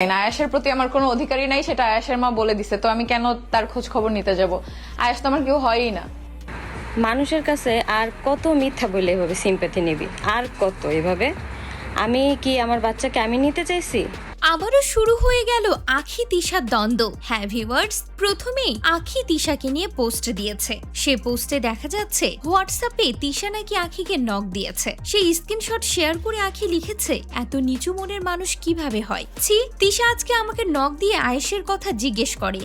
আয়াসের প্রতি আমার কোনো অধিকারই নাই, সেটা আয়াসের মা বলে দিছে। তো আমি কেন তার খোঁজ খবর নিতে যাব? আয়াস তো আমার কেউ হয়ই না। মানুষের কাছে আর কত মিথ্যা বলে এভাবে সিম্প্যাথি নিবি? আর কত এভাবে? আমি কি আমার বাচ্চাকে আমি নিতে চাইছি? আবারও শুরু হয়ে গেল আখি তিশার দ্বন্দ্ব। হ্যাঁ ভিউয়ার্স প্রথমেই আখি তিশাকে নিয়ে পোস্ট দিয়েছে। সে পোস্টে দেখা যাচ্ছে হোয়াটসঅ্যাপে তিশা নাকি আখিকে নক দিয়েছে। সেই স্ক্রিনশট শেয়ার করে আখি লিখেছে, এত নিচু মনের মানুষ কীভাবে হয়? ছি, তিশা আজকে আমাকে নক দিয়ে আয়েশের কথা জিজ্ঞেস করে।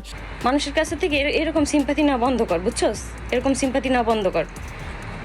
মানুষের কাছে থেকে এরকম সিম্পাতি না বন্ধ কর, বুঝছস? এরকম সিম্পাতি না বন্ধ কর।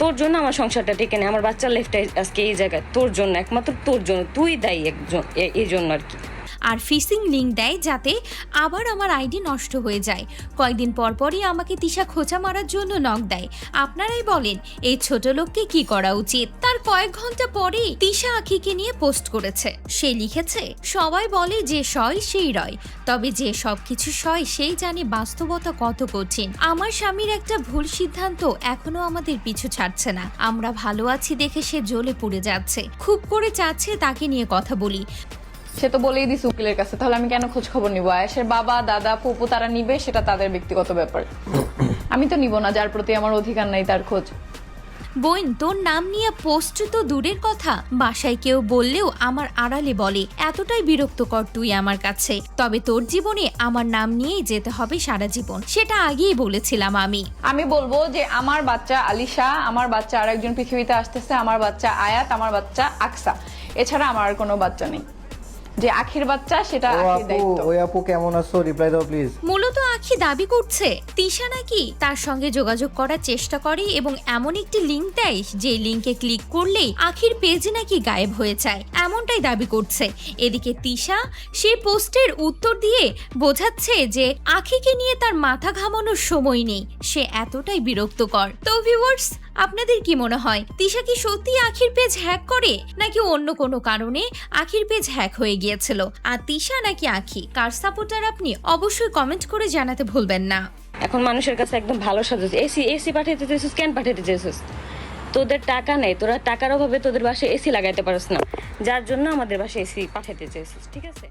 তোর জন্য আমার সংসারটা টেকে নেই আমার বাচ্চার লাইফটা আজকে এই জায়গায়। তোর জন্য, একমাত্র তোর জন্য, তুই দায়ী একজন এই জন্য আর কি। আর ফিসিং লিঙ্ক দেয় যাতে আবার আমার আইডি নষ্ট হয়ে যায়। কয়েকদিন পর পরই আমাকে তিশা খোঁচা মারার জন্য নক দেয়। আপনারাই বলেন, এই ছোট লোককে কি করা উচিত? তার কয়েক ঘণ্টা পরেই তিশা আখিকে নিয়ে পোস্ট করেছে। সে লিখেছে, সবাই বলে যে সয় সেই রয়। তবে যে সবকিছু সয় সেই জানে বাস্তবতা কত কঠিন। আমার স্বামীর একটা ভুল সিদ্ধান্ত এখনও আমাদের পিছু ছাড়ছে না। আমরা ভালো আছি দেখে সে জ্বলে পুড়ে যাচ্ছে। খুব করে চাচ্ছে তাকে নিয়ে কথা বলি। সে তো বলেই দিস উকিলের কাছে তাহলে আমি কেন খোঁজ খবর নিব? আয়াসের বাবা দাদা ফুপু তারা নিবে সেটা তাদের ব্যক্তিগত ব্যাপার। আমি তো নিব না যার প্রতি আমার অধিকার নাই তার খোঁজ। বোন তোর নাম নিয়ে পোস্ট তো দূরের কথা। বাসায় কেউ বললেও আমার আড়ালে বলে এতটাই বিরক্তকর তুই আমার কাছে। তবে তোর জীবনে আমার নাম নিয়েই যেতে হবে সারা জীবন। সেটা আগেই বলেছিলাম আমি। আমি বলব যে আমার বাচ্চা আলিশা আমার বাচ্চা আরেকজন পৃথিবীতে আসতেছে আমার বাচ্চা আয়াত আমার বাচ্চা আকসা। এছাড়া আমার আর কোনো বাচ্চা নেই। যে আখির বাচ্চা সেটা আখির দায়িত্ব। ওই আপু কেমন আছো? রিপ্লাই দাও প্লিজ দাবি করছে, তিশা নাকি তার সঙ্গে যোগাযোগ করার চেষ্টা করে এবং এমন একটি লিঙ্ক দেয়, যে লিঙ্কে ক্লিক করলেই আখির পেজ নাকি গায়েব হয়ে যায়। এমনটাই দাবি করছে। এদিকে তিশা সেই পোস্টের উত্তর দিয়ে বোঝাচ্ছে যে আখিকে নিয়ে তার মাথা ঘামানোর সময় নেই। সে এতটাই বিরক্তকর। তো ভিউয়ার্স আপনাদের কি মনে হয়, তিশা কি সত্যি আখির পেজ হ্যাক করে, নাকি অন্য কোনো কারণে আখির পেজ হ্যাক হয়ে গিয়েছিল? আর তিশা নাকি আখি? কার সাপোর্টার আপনি? অবশ্যই কমেন্ট করে জানাতে ভুলবেন না। এখন মানুষের কাছে একদম ভালো সাজেস। এসি এসি পাঠাইতে চাইছিস কেন পাঠাইতে চাইছিস। তোদের টাকা নেই, তোরা টাকার অভাবে তোদের বাসায় এসি লাগাইতে পারিস না। যার জন্য আমাদের বাসায় এসি পাঠাইতে চাইছিস, ঠিক আছে?